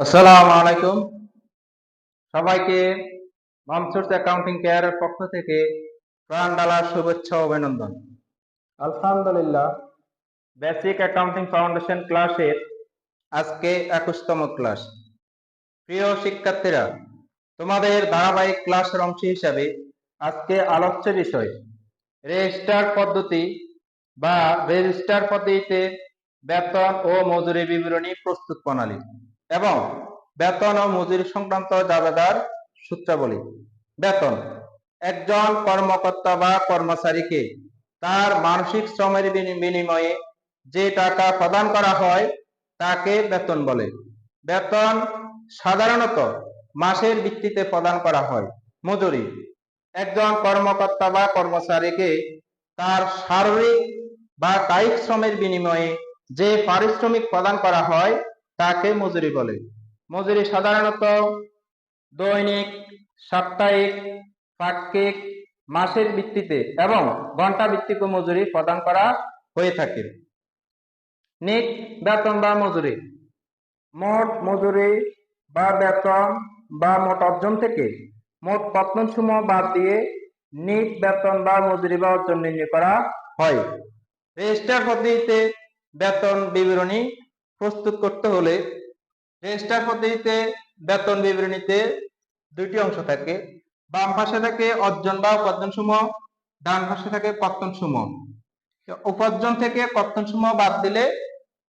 আসসালামু আলাইকুম। সবাইকে মামসুরস অ্যাকাউন্টিং কেয়ারের পক্ষ থেকে প্রাণ ডালার শুভেচ্ছা অভিনন্দন। আলহামদুলিল্লাহ, বেসিক অ্যাকাউন্টিং ফাউন্ডেশন ক্লাসের আজকে একুশতম ক্লাস। প্রিয় শিক্ষার্থীরা, তোমাদের ধারাবাহিক ক্লাসের অংশ হিসাবে আজকে আলোচ্য বিষয়, রেজিস্টার পদ্ধতি বা রেজিস্টার পদ্ধতিতে বেতন ও মজুরি বিবরণী প্রস্তুত প্রণালী। এবং বেতন ও মজুরি সংক্রান্ত দাবেদার সূত্রাবলী। বেতন, একজন কর্মকর্তা বা কর্মচারীকে তার মানসিক শ্রমের বিনিময়ে যে টাকা প্রদান করা হয়, তাকে বেতন বলে। বেতন সাধারণত মাসের ভিত্তিতে প্রদান করা হয়। মজুরি, একজন কর্মকর্তা বা কর্মচারীকে তার শারীরিক বা কায়িক শ্রমের বিনিময়ে যে পারিশ্রমিক প্রদান করা হয় তাকে মজুরি বলে। মজুরি সাধারণত দৈনিক, সাপ্তাহিক, পাক্ষিক, মাসের ভিত্তিতে এবং ঘণ্টা ভিত্তিক মজুরি প্রদান করা হয়ে থাকে। নিট বেতন বা মজুরি। মোট মজুরি বা বেতন বা মোট অর্জন থেকে মোট পত্তন সমূহ বাদ দিয়ে নিট বেতন বা মজুরি বা অর্জন নির্ণয় করা হয়। রেজিস্টার পদ্ধতিতে বেতন বিবরণী প্রস্তুত করতে হলে রেজিস্টার পদ্ধতিতে বেতন বিবরণীতে দুইটি অংশ থাকে। বাম পাশে থাকে অর্জন বা উপার্জন সমূহ ডান পাশে থাকে কর্তন সমূহ উপার্জন থেকে কর্তন সমূহ বাদ দিলে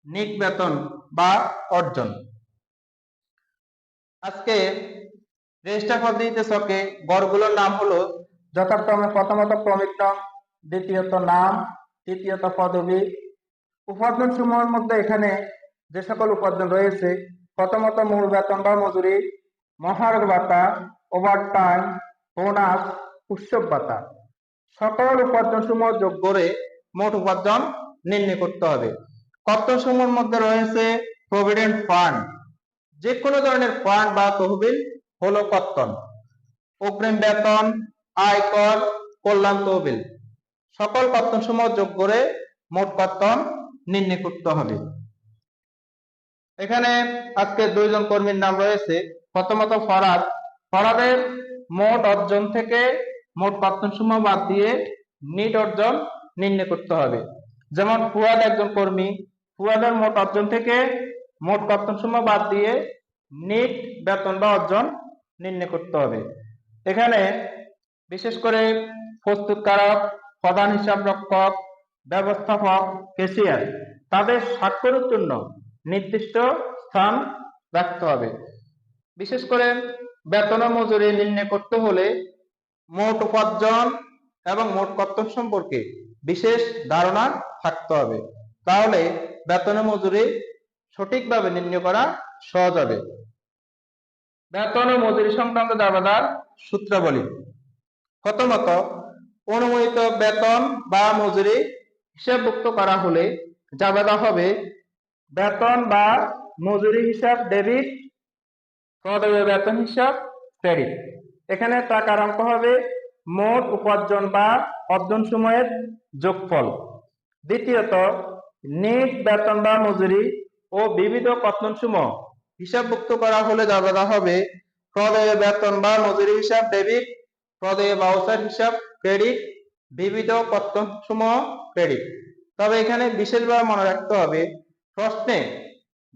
নিট বেতন বা অর্জন। আজকে রেজিস্টার পদ্ধতিতে ছকে গড়গুলোর নাম হলো যথাক্রমে প্রথমত ক্রমিক দ্বিতীয়ত নাম, তৃতীয়ত পদবী। উপার্জন সমূহের মধ্যে এখানে যে সকল উপার্জন রয়েছে, প্রথমত মূল বেতন বা মজুরি মহার্ঘ ভাতা ওভার টাইম বোনাস উৎসব ভাতা। সকল উপার্জন সমূহ যোগ করে মোট উপার্জন নির্ণয় করতে হবে। কর্তন সমূহের মধ্যে রয়েছে প্রভিডেন্ট ফান্ড যে কোনো ধরনের ফান্ড বা তহবিল হলো কর্তন। অগ্রিম বেতন, আয়কর, কল্যাণ তহবিল। সকল কর্তন সমূহ যোগ করে মোট কর্তন নির্ণয় করতে হবে। এখানে আজকে দুইজন কর্মীর নাম রয়েছে। প্রথমত ফরাদ। ফরাদের মোট অর্জন থেকে মোট সমূহ বাদ দিয়ে নিট অর্জন নির্ণয় করতে হবে। যেমন ফুয়াদ একজন কর্মী, ফুয়াদের মোট অর্জন থেকে মোট সমূহ বাদ দিয়ে নিট বেতন বা অর্জন নির্ণয় করতে হবে। এখানে বিশেষ করে প্রস্তুতকারক, প্রধান হিসাব রক্ষক ব্যবস্থাপক কেশিয়ার তাদের স্বাক্ষরের জন্য নির্দিষ্ট স্থান রাখতে হবে। বিশেষ করে বেতন মজুরি নির্ণয় করতে হলে মোট উপার্জন এবং মোট কর্তন সম্পর্কে বিশেষ ধারণা থাকতে হবে। তাহলে বেতন মজুরি সঠিকভাবে নির্ণয় করা সহজ হবে। বেতন মজুরি সংক্রান্ত দাবাদার সূত্রাবলী। প্রথমত, অনুমোদিত বেতন বা মজুরি হিসাবভুক্ত করা হলে জাবেদা হবে বেতন বা মজুরি হিসাব ডেবিট। পদবী বেতন হিসাব? ক্রেডিট। এখানে টাকার অঙ্ক হবে মোট উপার্জন বা অর্জন সময়ের যোগফল। দ্বিতীয়ত নিট বেতন বা মজুরি ও বিবিধ কর্তন সমূহ। হিসাবভুক্ত করা হলে জাবেদা হবে প্রদেয় বেতন বা মজুরি হিসাব ডেবিট। প্রদেয় বাউচার হিসাব ক্রেডিট। বিবিধ কর্তন সমূহ ক্রেডিট। তবে এখানে বিশেষভাবে মনে রাখতে হবে প্রশ্নে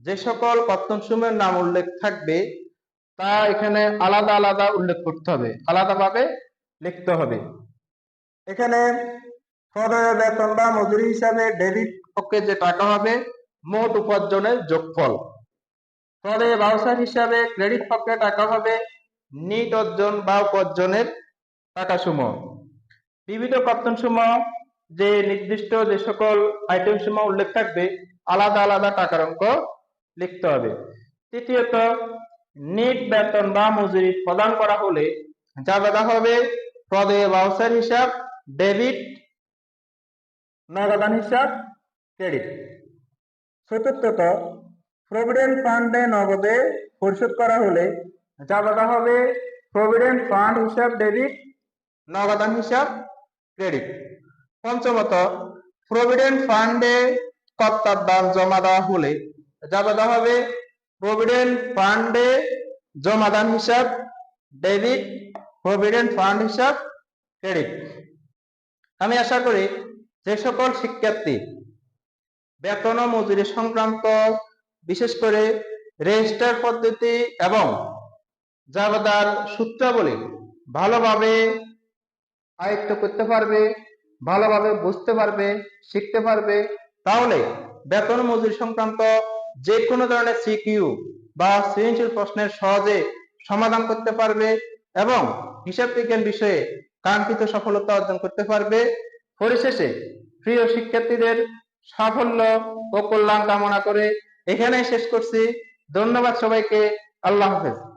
যে সকল কর্তন সমূহের নাম উল্লেখ থাকবে, তা এখানে আলাদা আলাদা উল্লেখ করতে হবে। আলাদাভাবে লিখতে হবে। এখানে বেতন বা মজুরি হিসাবে ডেবিট পক্ষে যে টাকা হবে, মোট উপার্জনের যোগফল। প্রদেয় বাউচার হিসাবে ক্রেডিট পক্ষে টাকা হবে, নিট অর্জন বা উপার্জনের টাকা সমূহ বিবিধ কর্তন সমূহ যে নির্দিষ্ট যে সকল আইটেম সমূহ উল্লেখ থাকবে আলাদা আলাদা টাকার অঙ্ক লিখতে হবে। তৃতীয়ত নিট বেতন বা মজুরি প্রদান করা হলে জাবেদা হবে প্রদেয় বাউচার হিসাব ডেবিট নগদান হিসাব ক্রেডিট চতুর্থত প্রভিডেন্ট ফান্ডে নগদে পরিশোধ করা হলে জাবেদা হবে প্রভিডেন্ট ফান্ড হিসাব ডেবিট নগদান হিসাব ক্রেডিট পঞ্চমত প্রভিডেন্ট ফান্ডে কর্তার দান জমা দেওয়া হলে জাবেদা হবে প্রভিডেন্ট ফান্ডে জমাদান হিসাব ডেবিট প্রভিডেন্ট ফান্ড হিসাব ক্রেডিট আমি আশা করি যে সকল শিক্ষার্থী বেতন ও মজুরি সংক্রান্ত বিশেষ করে রেজিস্টার পদ্ধতি এবং জাবেদার সূত্রাবলী ভালোভাবে আয়ত্ত করতে পারবে, ভালোভাবে বুঝতে পারবে, শিখতে পারবে তাহলে বেতন মজুরি সংক্রান্ত যে কোনো ধরনের সিকিউ বা সৃজনশীল প্রশ্নের সহজে সমাধান করতে পারবে এবং হিসাব বিজ্ঞান বিষয়ে কাঙ্ক্ষিত সফলতা অর্জন করতে পারবে। পরিশেষে প্রিয় শিক্ষার্থীদের সাফল্য ও কল্যাণ কামনা করে এখানেই শেষ করছি। ধন্যবাদ সবাইকে। আল্লাহ হাফেজ।